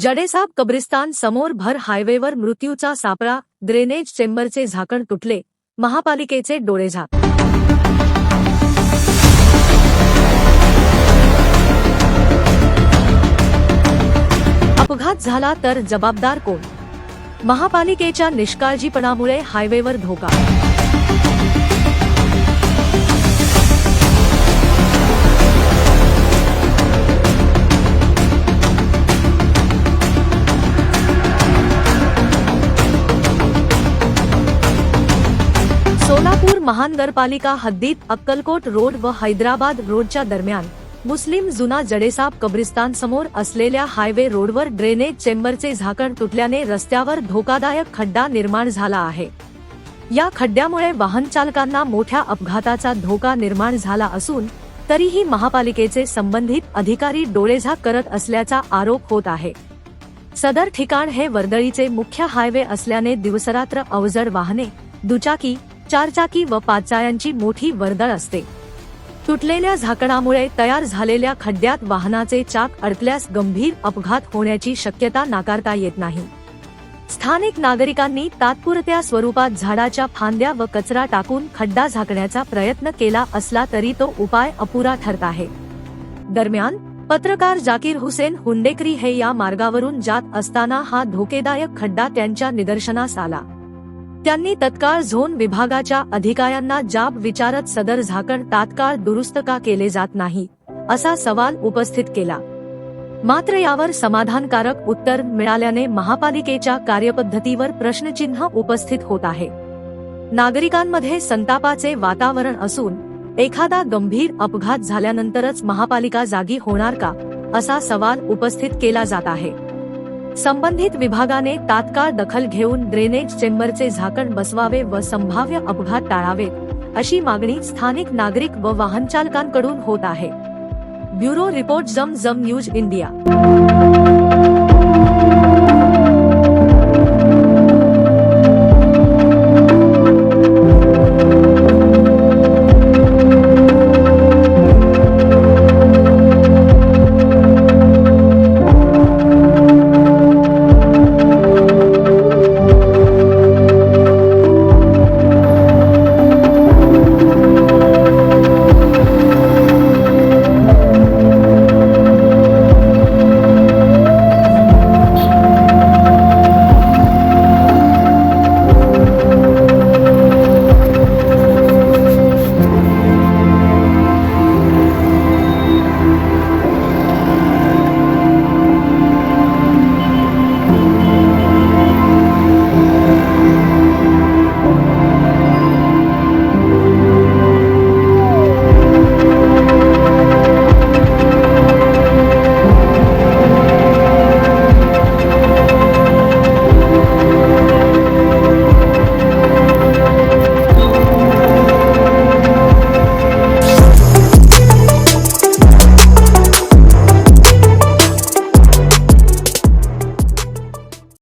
जडेसाब कब्रिस्तान समोर भर हायवेवर मृत्यूचा सापळा ड्रेनेज चेंबरचे झाकण तुटले महापालिकेचे डोळेझाक अपघात झाला तर जबाबदार कोण? महापालिकेच्या निष्काळजीपणामुळे हायवेवर धोका महानगरपालिका हद्दीत अक्कलकोट रोड व हैदराबाद रोडच्या दरम्यान मुस्लिम जुना जडेसाब कब्रिस्तान समोर असलेल्या हायवे रोडवर ड्रेनेज चेंबरचे झाकण तुटल्याने रस्त्यावर धोकादायक खड्डा निर्माण झाला आहे. या खड्ड्यामुळे वाहन चालकांना मोठ्या अपघाताचा धोका निर्माण झाला असून तरीही महापालिकेचे संबंधित अधिकारी डोळेझाक करत असल्याचा आरोप होत आहे. सदर ठिकाण हे वर्दळीचे मुख्य हायवे असल्याने दिवसरात्र अवजड वाहने दुचाकी चारचाकी व पाचचायांची मोठी वर्दळ असते. तुटलेल्या झाकणामुळे तयार झालेल्या खड्ड्यात वाहनाचे चाक अडकल्यास गंभीर अपघात होण्याची शक्यता नाकारता येत नाही. स्थानिक नागरिकांनी तात्पुरत्या स्वरूपात झाडाच्या फांद्या व कचरा टाकून खड्डा झाकण्याचा प्रयत्न केला असला तरी तो उपाय अपुरा ठरत आहे. दरम्यान पत्रकार जाकीर हुसेन हुंडेकरी हे या मार्गावरून जात असताना हा धोकेदायक खड्डा त्यांच्या निदर्शनास आला. त्यांनी तत्काळ झोन विभागाच्या अधिकाऱ्यांना जाब विचारत सदर झाकण तात्काळ दुरुस्त का केले जात नाही असा सवाल उपस्थित केला. मात्र यावर समाधानकारक उत्तर मिळाल्याने महापालिकेच्या कार्यपद्धतीवर प्रश्नचिन्ह उपस्थित होत आहे. नागरिकांमध्ये संतापाचे वातावरण असून एखादा गंभीर अपघात झाल्यानंतरच महापालिका जागी होणार का असा सवाल उपस्थित केला जात आहे. संबंधित विभागाने तात्काळ दखल घेऊन ड्रेनेज चेंबरचे झाकण बसवावे व संभाव्य अपघात टाळावेत, अशी मागणी स्थानिक नागरिक व वाहन वाहनचालकांकडून होत आहे. ब्युरो रिपोर्ट जम जम न्यूज़ इंडिया.